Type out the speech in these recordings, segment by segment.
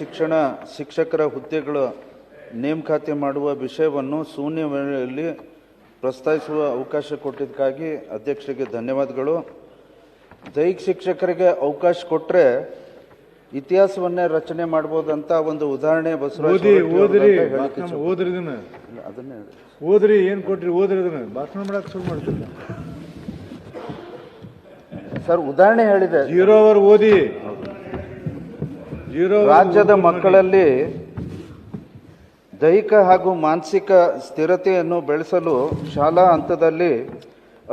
ಶಿಕ್ಷಣ ಶಿಕ್ಷಕರ ಹುದ್ದೆಗಳ ನೇಮಕಾತಿ ಮಾಡುವ ವಿಷಯವನ್ನು ಶೂನ್ಯ ವೇಳೆಯಲ್ಲಿ ಪ್ರಸ್ತಾವಿಸುವ ಅವಕಾಶ ಕೊಟ್ಟಿದ್ದಕ್ಕಾಗಿ ಅಧ್ಯಕ್ಷರಿಗೆ ಧನ್ಯವಾದಗಳು. ದೈಹಿಕ ಶಿಕ್ಷಕರಿಗೆ ಅವಕಾಶ ಕೊಟ್ಟರೆ ಇತಿಹಾಸವನ್ನೇ ರಚನೆ ಮಾಡ್ಬೋದಂತ ಒಂದು ಉದಾಹರಣೆ ಬಸವರಾಜ್ ಅದನ್ನೇ. ಓದ್ರಿ ಏನ್ ಕೊಟ್ರಿ ಓದ್ರಿ ಭಾಷಣ ಮಾಡಕ್ ಶುರು ಮಾಡ್ತಿಲ್ಲ ಸರ್ ಉದಾಹರಣೆ ಹೇಳಿದೆ. ಜೀರೋ ಓದಿ. ರಾಜ್ಯದ ಮಕ್ಕಳಲ್ಲಿ ದೈಹಿಕ ಹಾಗೂ ಮಾನಸಿಕ ಸ್ಥಿರತೆಯನ್ನು ಬೆಳೆಸಲು ಶಾಲಾ ಹಂತದಲ್ಲಿ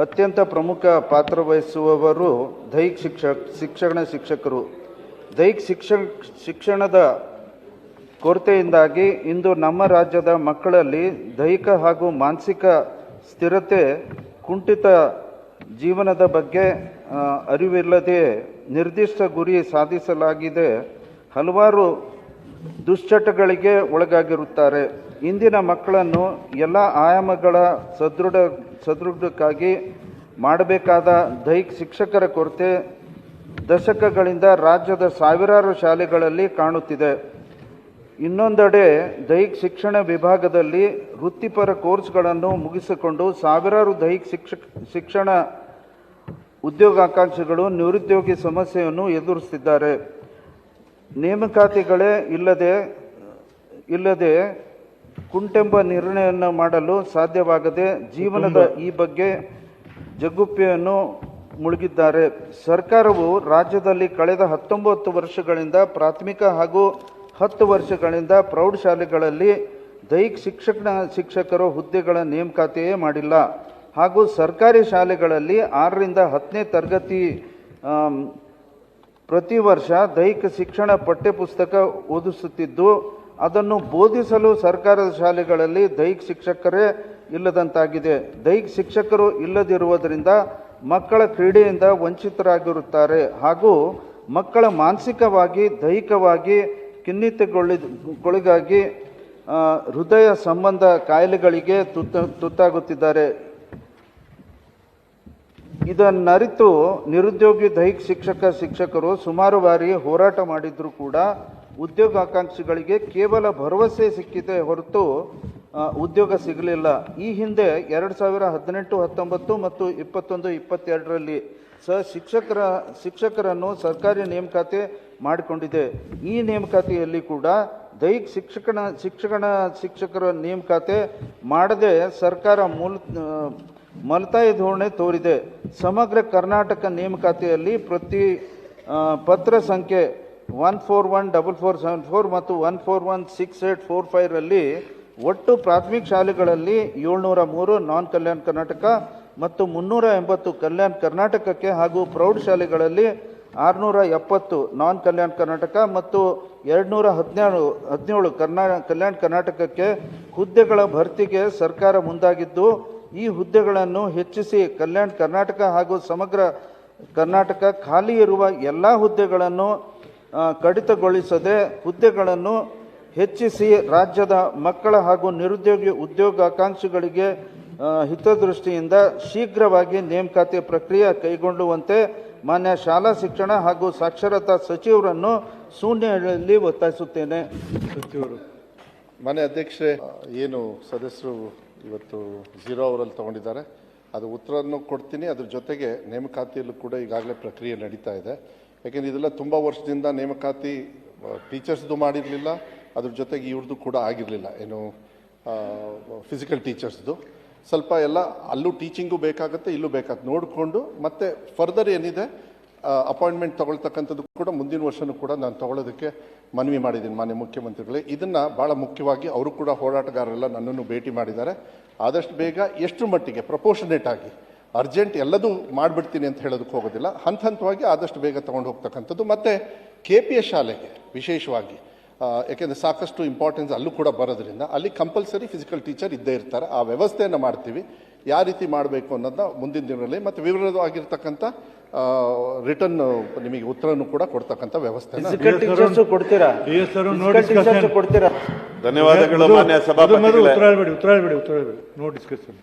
ಅತ್ಯಂತ ಪ್ರಮುಖ ಪಾತ್ರ ವಹಿಸುವವರು ದೈಹಿಕ ಶಿಕ್ಷಕ ಶಿಕ್ಷಣ ಶಿಕ್ಷಕರು. ದೈಹಿಕ ಶಿಕ್ಷ ಶಿಕ್ಷಣದ ಕೊರತೆಯಿಂದಾಗಿ ಇಂದು ನಮ್ಮ ರಾಜ್ಯದ ಮಕ್ಕಳಲ್ಲಿ ದೈಹಿಕ ಹಾಗೂ ಮಾನಸಿಕ ಸ್ಥಿರತೆ ಕುಂಠಿತ ಜೀವನದ ಬಗ್ಗೆ ಅರಿವಿಲ್ಲದೆ ನಿರ್ದಿಷ್ಟ ಗುರಿ ಸಾಧಿಸಲಾಗಿದೆ. ಹಲವಾರು ದುಶ್ಚಟಗಳಿಗೆ ಒಳಗಾಗಿರುತ್ತಾರೆ. ಇಂದಿನ ಮಕ್ಕಳನ್ನು ಎಲ್ಲ ಆಯಾಮಗಳ ಸದೃಢ, ಸದೃಢಕ್ಕಾಗಿ ಮಾಡಬೇಕಾದ ದೈಹಿಕ ಶಿಕ್ಷಕರ ಕೊರತೆ ದಶಕಗಳಿಂದ ರಾಜ್ಯದ ಸಾವಿರಾರು ಶಾಲೆಗಳಲ್ಲಿ ಕಾಣುತ್ತಿದೆ. ಇನ್ನೊಂದೆಡೆ ದೈಹಿಕ ಶಿಕ್ಷಣ ವಿಭಾಗದಲ್ಲಿ ವೃತ್ತಿಪರ ಕೋರ್ಸ್ಗಳನ್ನು ಮುಗಿಸಿಕೊಂಡು ಸಾವಿರಾರು ದೈಹಿಕ ಶಿಕ್ಷಕ ಶಿಕ್ಷಣ ಉದ್ಯೋಗಾಕಾಂಕ್ಷಿಗಳು ನಿರುದ್ಯೋಗಿ ಸಮಸ್ಯೆಯನ್ನು ಎದುರಿಸುತ್ತಿದ್ದಾರೆ. ನೇಮಕಾತಿಗಳೇ ಇಲ್ಲದೆ ಇಲ್ಲದೆ ಕುಂಟೆಂಬ ನಿರ್ಣಯವನ್ನು ಮಾಡಲು ಸಾಧ್ಯವಾಗದೆ ಜೀವನದ ಈ ಬಗ್ಗೆ ಜಗ್ಗುಪ್ಪೆಯನ್ನು ಮುಳುಗಿದ್ದಾರೆ. ಸರ್ಕಾರವು ರಾಜ್ಯದಲ್ಲಿ ಕಳೆದ ಹತ್ತೊಂಬತ್ತು ವರ್ಷಗಳಿಂದ ಪ್ರಾಥಮಿಕ ಹಾಗೂ ಹತ್ತು ವರ್ಷಗಳಿಂದ ಪ್ರೌಢಶಾಲೆಗಳಲ್ಲಿ ದೈಹಿಕ ಶಿಕ್ಷಣ ಶಿಕ್ಷಕರ ಹುದ್ದೆಗಳ ನೇಮಕಾತಿಯೇ ಮಾಡಿಲ್ಲ. ಹಾಗೂ ಸರ್ಕಾರಿ ಶಾಲೆಗಳಲ್ಲಿ ಆರರಿಂದ ಹತ್ತನೇ ತರಗತಿ ಪ್ರತಿ ವರ್ಷ ದೈಹಿಕ ಶಿಕ್ಷಣ ಪಠ್ಯಪುಸ್ತಕ ಓದಿಸುತ್ತಿದ್ದು, ಅದನ್ನು ಬೋಧಿಸಲು ಸರ್ಕಾರದ ಶಾಲೆಗಳಲ್ಲಿ ದೈಹಿಕ ಶಿಕ್ಷಕರೇ ಇಲ್ಲದಂತಾಗಿದೆ. ದೈಹಿಕ ಶಿಕ್ಷಕರು ಇಲ್ಲದಿರುವುದರಿಂದ ಮಕ್ಕಳ ಕ್ರೀಡೆಯಿಂದ ವಂಚಿತರಾಗಿರುತ್ತಾರೆ. ಹಾಗೂ ಮಕ್ಕಳ ಮಾನಸಿಕವಾಗಿ, ದೈಹಿಕವಾಗಿ ಖಿನ್ನತೆಗೊಳ್ಳಿಗೊಳಗಾಗಿ ಹೃದಯ ಸಂಬಂಧ ಕಾಯಿಲೆಗಳಿಗೆ ತುತ್ತ, ತುತ್ತಾಗುತ್ತಿದ್ದಾರೆ. ಇದನ್ನರಿತು ನಿರುದ್ಯೋಗಿ ದೈಹಿಕ ಶಿಕ್ಷಕ, ಶಿಕ್ಷಕರು ಸುಮಾರು ಬಾರಿ ಹೋರಾಟ ಮಾಡಿದರೂ ಕೂಡ ಉದ್ಯೋಗಾಕಾಂಕ್ಷಿಗಳಿಗೆ ಕೇವಲ ಭರವಸೆ ಸಿಕ್ಕಿದೆ ಹೊರತು ಉದ್ಯೋಗ ಸಿಗಲಿಲ್ಲ. ಈ ಹಿಂದೆ ಎರಡು ಸಾವಿರ ಹದಿನೆಂಟು, ಹತ್ತೊಂಬತ್ತು ಮತ್ತು ಇಪ್ಪತ್ತೊಂದು, ಇಪ್ಪತ್ತೆರಡರಲ್ಲಿ ಸಹ ಶಿಕ್ಷಕರ, ಶಿಕ್ಷಕರನ್ನು ಸರ್ಕಾರಿ ನೇಮಕಾತಿ ಮಾಡಿಕೊಂಡಿದೆ. ಈ ನೇಮಕಾತಿಯಲ್ಲಿ ಕೂಡ ದೈಹಿಕ ಶಿಕ್ಷಕನ ಶಿಕ್ಷಕನ, ಶಿಕ್ಷಕರ ನೇಮಕಾತಿ ಮಾಡದೆ ಸರ್ಕಾರ ಮೂಲ ಮಲತಾಯಿ ಧೋರಣೆ ತೋರಿದೆ. ಸಮಗ್ರ ಕರ್ನಾಟಕ ನೇಮಕಾತಿಯಲ್ಲಿ ಪ್ರತಿ ಪತ್ರ ಸಂಖ್ಯೆ one four one double four seven four ಮತ್ತು one four one six eight four ಫೈವ್ರಲ್ಲಿ ಒಟ್ಟು ಪ್ರಾಥಮಿಕ ಶಾಲೆಗಳಲ್ಲಿ ಏಳ್ನೂರ ಮೂರು ನಾನ್ ಕಲ್ಯಾಣ ಕರ್ನಾಟಕ ಮತ್ತು ಮುನ್ನೂರ ಎಂಬತ್ತು ಕಲ್ಯಾಣ ಕರ್ನಾಟಕಕ್ಕೆ ಹಾಗೂ ಪ್ರೌಢಶಾಲೆಗಳಲ್ಲಿ ಆರುನೂರ ಎಪ್ಪತ್ತು ನಾನ್ ಕಲ್ಯಾಣ ಕರ್ನಾಟಕ ಮತ್ತು ಎರಡುನೂರ ಹದಿನೇಳು ಹದಿನೇಳು ಕರ್ನಾ, ಕಲ್ಯಾಣ ಕರ್ನಾಟಕಕ್ಕೆ ಹುದ್ದೆಗಳ ಭರ್ತಿಗೆ ಸರ್ಕಾರ ಮುಂದಾಗಿದ್ದು ಈ ಹುದ್ದೆಗಳನ್ನು ಹೆಚ್ಚಿಸಿ ಕಲ್ಯಾಣ ಕರ್ನಾಟಕ ಹಾಗೂ ಸಮಗ್ರ ಕರ್ನಾಟಕ ಖಾಲಿ ಇರುವ ಎಲ್ಲ ಹುದ್ದೆಗಳನ್ನು ಕಡಿತಗೊಳಿಸದೆ ಹುದ್ದೆಗಳನ್ನು ಹೆಚ್ಚಿಸಿ ರಾಜ್ಯದ ಮಕ್ಕಳ ಹಾಗೂ ನಿರುದ್ಯೋಗಿ ಉದ್ಯೋಗಾಕಾಂಕ್ಷಿಗಳಿಗೆ ಹಿತದೃಷ್ಟಿಯಿಂದ ಶೀಘ್ರವಾಗಿ ನೇಮಕಾತಿ ಪ್ರಕ್ರಿಯೆ ಕೈಗೊಳ್ಳುವಂತೆ ಮಾನ್ಯ ಶಾಲಾ ಶಿಕ್ಷಣ ಹಾಗೂ ಸಾಕ್ಷರತಾ ಸಚಿವರನ್ನು ಶೂನ್ಯದಲ್ಲಿ ಒತ್ತಾಯಿಸುತ್ತೇನೆ. ಸಚಿವರು, ಮಾನ್ಯ ಅಧ್ಯಕ್ಷರೇ ಏನು ಸದಸ್ಯರು ಇವತ್ತು ಝೀರೋ ಅವರಲ್ಲಿ ತಗೊಂಡಿದ್ದಾರೆ. ಅದು ಉತ್ತರವನ್ನು ಕೊಡ್ತೀನಿ. ಅದ್ರ ಜೊತೆಗೆ ನೇಮಕಾತಿಯಲ್ಲೂ ಕೂಡ ಈಗಾಗಲೇ ಪ್ರಕ್ರಿಯೆ ನಡೀತಾ ಇದೆ. ಯಾಕೆಂದರೆ ಇದೆಲ್ಲ ತುಂಬ ವರ್ಷದಿಂದ ನೇಮಕಾತಿ ಟೀಚರ್ಸ್ದು ಮಾಡಿರಲಿಲ್ಲ. ಅದ್ರ ಜೊತೆಗೆ ಇವ್ರದ್ದು ಕೂಡ ಆಗಿರಲಿಲ್ಲ. ಏನು ಫಿಸಿಕಲ್ ಟೀಚರ್ಸ್ದು ಸ್ವಲ್ಪ ಎಲ್ಲ ಅಲ್ಲೂ ಟೀಚಿಂಗು ಬೇಕಾಗುತ್ತೆ, ಇಲ್ಲೂ ಬೇಕಾಗುತ್ತೆ. ನೋಡಿಕೊಂಡು ಮತ್ತೆ ಫರ್ದರ್ ಏನಿದೆ ಅಪಾಯಿಂಟ್ಮೆಂಟ್ ತಗೊಳ್ತಕ್ಕಂಥದ್ದು ಕೂಡ ಮುಂದಿನ ವರ್ಷನೂ ಕೂಡ ನಾನು ತಗೊಳ್ಳೋದಕ್ಕೆ ಮನವಿ ಮಾಡಿದ್ದೀನಿ ಮಾನ್ಯ ಮುಖ್ಯಮಂತ್ರಿಗಳೇ. ಇದನ್ನು ಭಾಳ ಮುಖ್ಯವಾಗಿ ಅವರು ಕೂಡ ಹೋರಾಟಗಾರರೆಲ್ಲ ನನ್ನನ್ನು ಭೇಟಿ ಮಾಡಿದ್ದಾರೆ. ಆದಷ್ಟು ಬೇಗ ಎಷ್ಟು ಮಟ್ಟಿಗೆ ಪ್ರಪೋರ್ಷನೇಟ್ ಆಗಿ ಅರ್ಜೆಂಟ್ ಎಲ್ಲದೂ ಮಾಡಿಬಿಡ್ತೀನಿ ಅಂತ ಹೇಳೋದಕ್ಕೆ ಹೋಗೋದಿಲ್ಲ. ಹಂತ ಹಂತವಾಗಿ ಆದಷ್ಟು ಬೇಗ ತೊಗೊಂಡು ಹೋಗ್ತಕ್ಕಂಥದ್ದು. ಮತ್ತು ಕೆ ಪಿ ಎಸ್ ಶಾಲೆಗೆ ವಿಶೇಷವಾಗಿ ಯಾಕೆಂದರೆ ಸಾಕಷ್ಟು ಇಂಪಾರ್ಟೆನ್ಸ್ ಅಲ್ಲೂ ಕೂಡ ಬರೋದ್ರಿಂದ ಅಲ್ಲಿ ಕಂಪಲ್ಸರಿ ಫಿಸಿಕಲ್ ಟೀಚರ್ ಇದ್ದೇ ಇರ್ತಾರೆ. ಆ ವ್ಯವಸ್ಥೆಯನ್ನು ಮಾಡ್ತೀವಿ. ಯಾವ ರೀತಿ ಮಾಡಬೇಕು ಅನ್ನೋದನ್ನ ಮುಂದಿನ ದಿನಗಳಲ್ಲಿ ಮತ್ತು ವಿವರವಾಗಿರ್ತಕ್ಕಂಥ ರಿಟರ್ನ್ ನಿಮಗೆ ಉತ್ತರನೂ ಕೂಡ ಕೊಡ್ತಕ್ಕಂಥ ವ್ಯವಸ್ಥೆ ಕೊಡ್ತೀರಾ? ಧನ್ಯವಾದಗಳು ಮಾನ್ಯ ಸಭಾಪತಿಗಳೇ ಉತ್ತರ ಹೇಳ್ಬೇಡಿ ಉತ್ತರ ಹೇಳ್ಬೇಡಿ ಉತ್ತರ ಹೇಳ್ಬೇಡಿ ನೋ ಡಿಸ್ಕಷನ್